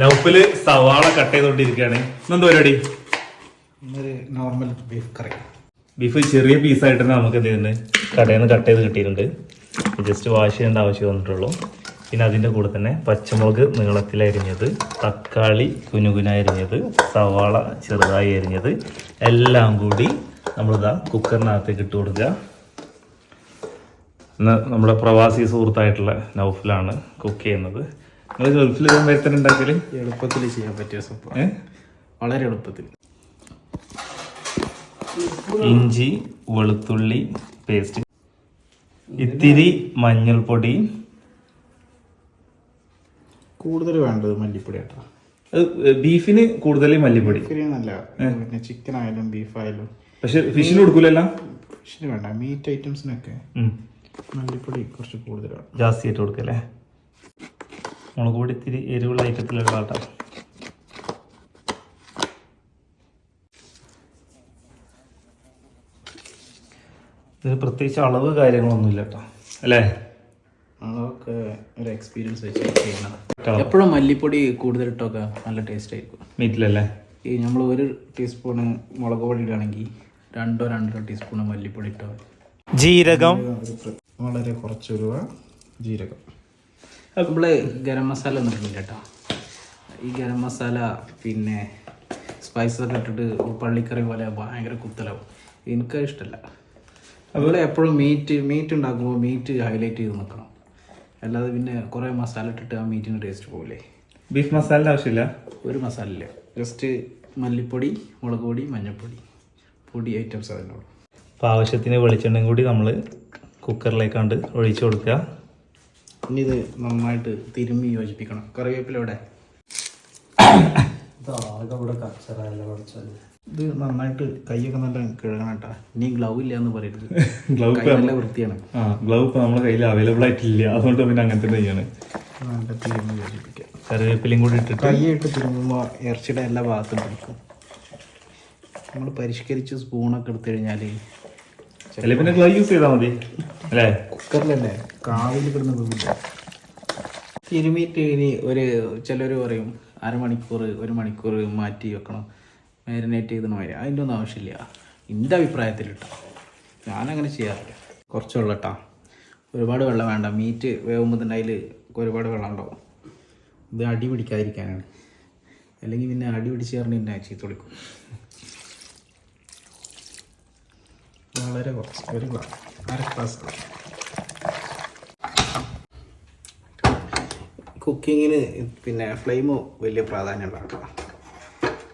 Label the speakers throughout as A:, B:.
A: നൗഫിൽ സവാള കട്ട് ചെയ്തോണ്ടിരിക്കുകയാണ്. ഇന്നെന്താ പരിപാടി?
B: നോർമൽ ബീഫ് കറി.
A: ബീഫ് ചെറിയ പീസായിട്ട് തന്നെ നമുക്ക് എന്ത് ചെയ്യുന്നത് കടയിൽ നിന്ന് കട്ട് ചെയ്ത് കിട്ടിയിട്ടുണ്ട്. ജസ്റ്റ് വാഷ് ചെയ്യേണ്ട ആവശ്യം വന്നിട്ടുള്ളൂ. പിന്നെ അതിന്റെ കൂടെ തന്നെ പച്ചമുളക് നീളത്തിൽ അരിഞ്ഞത് തക്കാളി കുനുകുനായി അരിഞ്ഞത് സവാള ചെറുതായി അരിഞ്ഞത് എല്ലാം കൂടി നമ്മളിതാ കുക്കറിനകത്തേക്ക് ഇട്ട് കൊടുക്കുക. ഇന്ന് നമ്മുടെ പ്രവാസി സുഹൃത്തായിട്ടുള്ള നൗഫിലാണ് കുക്ക് ചെയ്യുന്നത്. നിങ്ങൾ ഗൾഫിൽ വരുത്തന്നെ ഉണ്ടാക്കൽ?
B: എളുപ്പത്തിൽ ചെയ്യാൻ പറ്റിയ
A: ഏഹ്
B: വളരെ എളുപ്പത്തിൽ.
A: ഇഞ്ചി വെളുത്തുള്ളി പേസ്റ്റ് ഇത്തിരി മഞ്ഞൾപ്പൊടി.
B: കൂടുതൽ വേണ്ടത് മല്ലിപ്പൊടി കേട്ടോ
A: അത് ബീഫിന് കൂടുതൽ മല്ലിപ്പൊടി.
B: നല്ല പിന്നെ ചിക്കൻ ആയാലും ബീഫ് ആയാലും.
A: പക്ഷെ ഫിഷിന് കൊടുക്കൂലല്ല?
B: ഫിഷിന് വേണ്ട മീറ്റ് ഐറ്റംസിനൊക്കെ മല്ലിപ്പൊടി കുറച്ച് കൂടുതലാണ്
A: ജാസ്തി ആയിട്ട് കൊടുക്കല്ലേ? മുളക് പൊടി ഇത്തിരി എരിവുള്ള ഐറ്റത്തിലുള്ള കേട്ടോ ഇതിന് പ്രത്യേകിച്ച് അളവ് കാര്യങ്ങളൊന്നുമില്ല കേട്ടോ. അല്ലേ?
B: അതൊക്കെ ഒരു എക്സ്പീരിയൻസ് വെച്ച് ചെയ്യണം എപ്പോഴും മല്ലിപ്പൊടി കൂടുതൽ ഇട്ടൊക്കെ നല്ല ടേസ്റ്റ് ആയിരിക്കും.
A: മീറ്റിലല്ലേ
B: ഈ നമ്മൾ ഒരു ടീസ്പൂണ് മുളക് പൊടി ഇടുകയാണെങ്കിൽ രണ്ടോ രണ്ടര ടീസ്പൂണ് മല്ലിപ്പൊടി ഇട്ടോ.
A: ജീരകം.
B: വളരെ കുറച്ച് രൂപ ജീരകം. നമ്മൾ ഗരം മസാല ഒന്നും ഇട്ടില്ല കേട്ടോ. ഈ ഗരം മസാല പിന്നെ സ്പൈസൊക്കെ ഇട്ടിട്ട് പള്ളിക്കറി പോലെ ഭയങ്കര കുത്തലാവും. എനിക്ക് ഇഷ്ടമല്ല അതുപോലെ എപ്പോഴും മീറ്റ് മീറ്റ് ഉണ്ടാക്കുമ്പോൾ മീറ്റ് ഹൈലൈറ്റ് ചെയ്ത് നിൽക്കണം അല്ലാതെ പിന്നെ കുറേ മസാല ഇട്ടിട്ട് ആ മീറ്റിന് ടേസ്റ്റ് പോകില്ലേ
A: ബീഫ് മസാല ആവശ്യമില്ല.
B: ഒരു മസാല ഇല്ല. ജസ്റ്റ് മല്ലിപ്പൊടി മുളക് പൊടി മഞ്ഞൾപ്പൊടി. പൊടി ഐറ്റംസ് അതിനുള്ളൂ
A: അപ്പോൾ ആവശ്യത്തിന് വെളിച്ചെണ്ണയും കൂടി നമ്മൾ കുക്കറിലേക്കാണ്ട് ഒഴിച്ചു കൊടുക്കുക.
B: ഇനി ഇത് നന്നായിട്ട് തിരുമ്മി യോജിപ്പിക്കണം. കറിവേപ്പില ഇവിടെ ഇത് നന്നായിട്ട് കൈയൊക്കെ നല്ല കിഴങ്ങണം കേട്ടാ. ഇനി ഗ്ലൗ ഇല്ല എന്ന് പറയരുത്
A: ഗ്ലൗ
B: നല്ല വൃത്തിയാണ്.
A: ഗ്ലൗ ഇപ്പൊ നമ്മുടെ കയ്യിൽ അവൈലബിൾ ആയിട്ടില്ല. അതുകൊണ്ട് പിന്നെ അങ്ങനെ തന്നെ ചെയ്യാണ്
B: നല്ല തിരുമ്മി യോജിപ്പിക്കുക.
A: കറിവേപ്പിലയും കൂടി ഇട്ടിട്ട്
B: കൈയിട്ട് തിരുമ്മുമ്പോൾ ഇറച്ചിയുടെ എല്ലാ ഭാഗത്തും പിടിക്കും നമ്മൾ പരിഷ്കരിച്ച് സ്പൂണൊക്കെ എടുത്തു കഴിഞ്ഞാൽ
A: അല്ലെങ്കിൽ പിന്നെ ഗ്ലൗ യൂസ് ചെയ്താൽ മതി. അല്ലേ?
B: കുക്കറിലല്ലേ? കാവിൽ കിടന്ന് തിരുമിയിട്ട് ഇനി ഒരു ചിലർ പറയും അരമണിക്കൂർ ഒരു മണിക്കൂർ മാറ്റി വെക്കണം. മാരിനേറ്റ് ചെയ്തണ മാതിരി. അതിന്റെ ഒന്നും ആവശ്യമില്ല. എന്റെ അഭിപ്രായത്തിൽ കേട്ടോ ഞാനങ്ങനെ ചെയ്യാറില്ല. കുറച്ച് വെള്ളം കേട്ടോ. ഒരുപാട് വെള്ളം വേണ്ട. മീറ്റ് വേവുമ്പോൾ തന്നെ അതിൽ ഒരുപാട് വെള്ളം ഉണ്ടാവും. ഇത് അടി പിടിക്കാതിരിക്കാനാണ്. അല്ലെങ്കിൽ പിന്നെ അടി പിടിച്ച് പറഞ്ഞ് പിന്നെ ചീത്ത വിളിക്കും. വളരെ കുറച്ച്. ഒരു ഗ്ലാസ്. അര ഗ്ലാസ് കുക്കിങ്ങിന് പിന്നെ ഫ്ലെയിം വലിയ പ്രാധാന്യം ഉണ്ടാക്കണം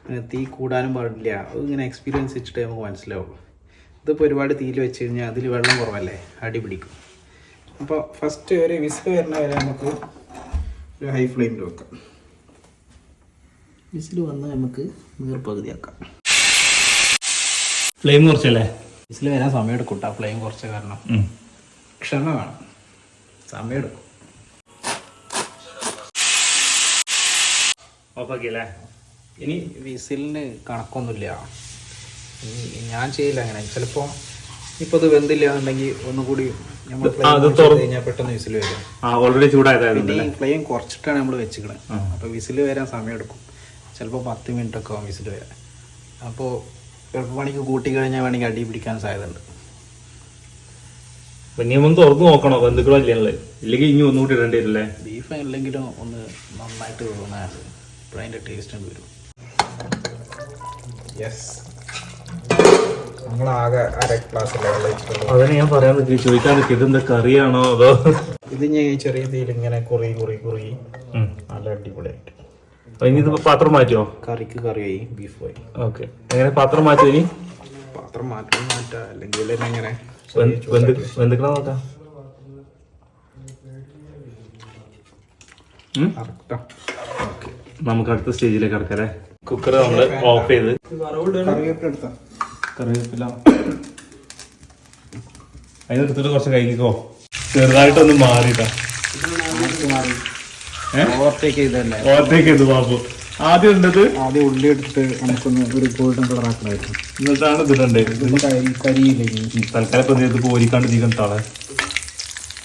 B: പിന്നെ തീ കൂടാനും പാടില്ല. അത് ഇങ്ങനെ എക്സ്പീരിയൻസ് വെച്ചിട്ട് നമുക്ക് മനസ്സിലാവുള്ളൂ. ഇതിപ്പോൾ ഒരുപാട് തീയിൽ വെച്ച് കഴിഞ്ഞാൽ അതിൽ വെള്ളം കുറവല്ലേ? അടി പിടിക്കും. അപ്പോൾ ഫസ്റ്റ് ഒരു വിസിൽ വരുന്ന വരെ നമുക്ക് ഒരു ഹൈ ഫ്ലെയിമിൽ വെക്കാം. വിസിൽ വന്ന് നമുക്ക് നീർപ്പകുതിയാക്കാം
A: ഫ്ലെയിം കുറച്ചല്ലേ?
B: വിസിൽ വരാൻ സമയം എടുക്കും കേട്ടോ ഫ്ലെയിം കുറച്ച് കാരണം. ക്ഷമ വേണം. സമയം എടുക്കും
A: ഓഫാക്കിയല്ലേ
B: ഇനി വിസിലിന് കണക്കൊന്നുമില്ല. ഞാൻ ചെയ്യില്ല അങ്ങനെ. ചിലപ്പോൾ ഇപ്പോൾ ഇത് വെന്തില്ല എന്നുണ്ടെങ്കിൽ ഒന്നുകൂടി നമ്മൾ
A: ആ, അത്
B: ഫ്ലെയിം
A: തുറന്ന്
B: കഴിഞ്ഞാൽ പെട്ടെന്ന് വിസിൽ വരും.
A: ആ ഓൾറെഡി ചൂടായതായിരുന്നു
B: പിന്നെ ഈ ഫ്ലെയിം കുറച്ചിട്ടാണ് നമ്മൾ വെച്ചിക്കണത്.
A: അപ്പൊ
B: അപ്പോൾ വിസിൽ വരാൻ സമയം എടുക്കും ചിലപ്പോൾ പത്ത് മിനിറ്റ് ഒക്കെ ആവും വിസിൽ വരാൻ. അപ്പോൾ എളുപ്പപ്പണിക്ക് കൂട്ടി കഴിഞ്ഞാൽ വേണമെങ്കിൽ അടി പിടിക്കാൻ സാധ്യതയുണ്ട്.
A: ഒന്ന് തുറന്നു നോക്കണോ? ബന്ധുക്കളോ ഇല്ലല്ലേ? ഇല്ലെങ്കിൽ ഇനി ഒന്നുകൂടി ഇടേണ്ടി വരില്ലേ?
B: ബീഫ് ഇല്ലെങ്കിലും ഒന്ന് നന്നായിട്ട് തോന്നാൻ അപ്പോൾ അതിന്റെ ടേസ്റ്റ് ഉണ്ട് വരും. യെസ് നമ്മളാകെ അര വെച്ചിട്ടുള്ളൂ
A: അതിന് ഞാൻ പറയാൻ പറ്റി ചോദിക്കാൻ പറ്റി ഇതെന്താ കറിയാണോ അതോ?
B: ഇത് ഞാൻ ചെറിയ തീയിൽ ഇങ്ങനെ കുറി കുറി കുറി നല്ല
A: അപ്പൊ ഇനി ഇത് പാത്രം മാറ്റുമോ
B: കറിക്ക് കറിയായി ബീഫ് പോയി
A: ഓക്കെ. എങ്ങനെ പാത്രം മാറ്റുമോ ഇനി?
B: പാത്രം മാറ്റാൻ മാറ്റാ അല്ലെങ്കിൽ എങ്ങനെ
A: വെന്തുക്കണ നോക്കാം. നമുക്ക് അടുത്ത സ്റ്റേജിലേക്ക് കിടക്കാല്ലേ കുക്കർ നമ്മൾ ഓഫ് ചെയ്ത്.
B: കറിവേപ്പില
A: അതിനെടുത്തിട്ട് കുറച്ച് കഴിക്കോ ചെറുതായിട്ടൊന്ന് മാറിട്ടാ
B: മാറി? ഓവർടേക്ക് ചെയ്തല്ലേ
A: ഇത് ബാബു. ആദ്യം ഉണ്ടത്
B: ആദ്യം ഉള്ളി എടുത്തിട്ട് നമുക്കൊന്ന് ഒരു ഗോൾഡൻ കളർ ആക്കണമായിരുന്നു.
A: എന്നിട്ടാണ് ഇതിടണ്ടേ
B: ഇതിന് കരി കരിയില്ലെങ്കിൽ
A: തൽക്കാലം ഇപ്പൊ ഇത് പോരിക്കാണ്ട് ഇരിക്കുന്ന താളെ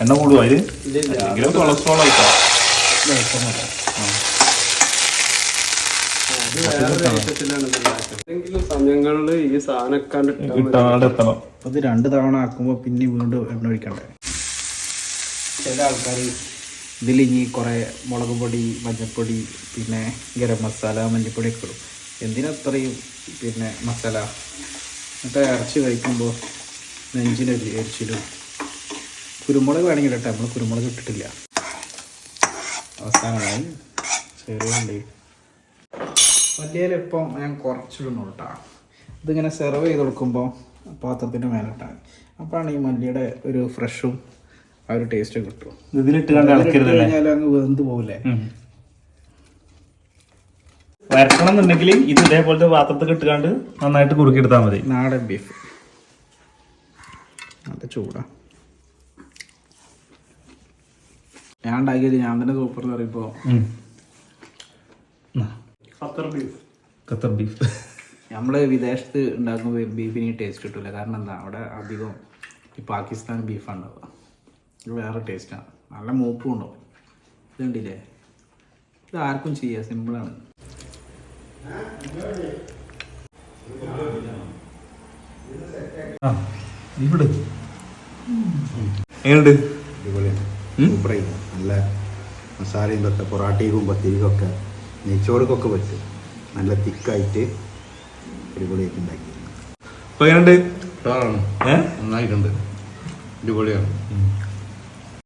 A: എണ്ണ കൂടുവോ അതിൽ കൊളസ്ട്രോൾ ആയിട്ടാ.
C: സമയങ്ങളിൽ ഈ
B: ഇത് രണ്ട് തവണ ആക്കുമ്പോൾ പിന്നെ വീണ്ടും എണ്ണ ഒഴിക്കണ്ടേ? ചില ആൾക്കാർ ഇതിൽ ഇനി കുറേ മുളക് പൊടി മഞ്ഞൾപ്പൊടി പിന്നെ ഗരം മസാല മഞ്ഞൾപ്പൊടി ഒക്കെ ഇടും. എന്തിനത്രയും പിന്നെ മസാല എന്നിട്ട് ഇറച്ചി കഴിക്കുമ്പോൾ നെഞ്ചിനൊരു എരിച്ചിലും കുരുമുളക് വേണമെങ്കിൽ ഇടട്ടെ. നമ്മൾ കുരുമുളക് ഇട്ടിട്ടില്ല. അവസാനമായി ചെറിയ ഉള്ളി. വലിയ ഇപ്പം ഞാൻ കുറച്ചിടുന്നു കേട്ടോ ഇതിങ്ങനെ സെർവ് ചെയ്ത് കൊടുക്കുമ്പോൾ പാത്രത്തിന്റെ മേലിട്ടാണ് അപ്പോഴാണ് ഈ മല്ലിയുടെ ഒരു ഫ്രഷും ആ ഒരു ടേസ്റ്റ് കിട്ടും.
A: ഇതിലിട്ട് കണ്ട്
B: കഴിഞ്ഞാൽ അങ്ങ് വെന്ത് പോകില്ലേ
A: വരക്കണം എന്നുണ്ടെങ്കിൽ ഇത് ഇതേപോലത്തെ പാത്രത്തിൽ ഇട്ടുകാണ്ട് നന്നായിട്ട് കുറുക്കി കുറുക്കിയെടുത്താൽ മതി.
B: നാടൻ ബീഫ് അത് ചൂടാ. ഞാൻ ഉണ്ടാക്കിയത് ഞാൻ തന്നെ സൂപ്പർ എന്ന് പറയുമ്പോൾ
A: ഉം.
C: ഖത്തർ ബീഫ്
B: നമ്മൾ വിദേശത്ത് ഉണ്ടാക്കുമ്പോൾ ബീഫിന് ടേസ്റ്റ് കിട്ടില്ല കാരണം എന്താ? അവിടെ അധികം ഈ പാകിസ്ഥാൻ ബീഫാണ് ഉണ്ടാവുക. വേറെ ടേസ്റ്റാണ് നല്ല മൂപ്പും ഉണ്ടാവും. ഇത് കണ്ടില്ലേ? ഇത് ആർക്കും ചെയ്യാം. സിമ്പിളാണ്
A: ഇവിടെ. എങ്ങനെയുണ്ട്?
D: നല്ല മസാലയും തൊട്ട പൊറാട്ടയും പത്തിരിക്കും ഒക്കെ നെയ്ച്ചോടക്കൊക്കെ പറ്റും. നല്ല തിക്കായിട്ട് അടിപൊളിയൊക്കെ ഉണ്ടാക്കി.
A: ഇപ്പൊ എങ്ങനെയുണ്ട്?
D: നന്നായിട്ടുണ്ട്. അടിപൊളിയാണ്.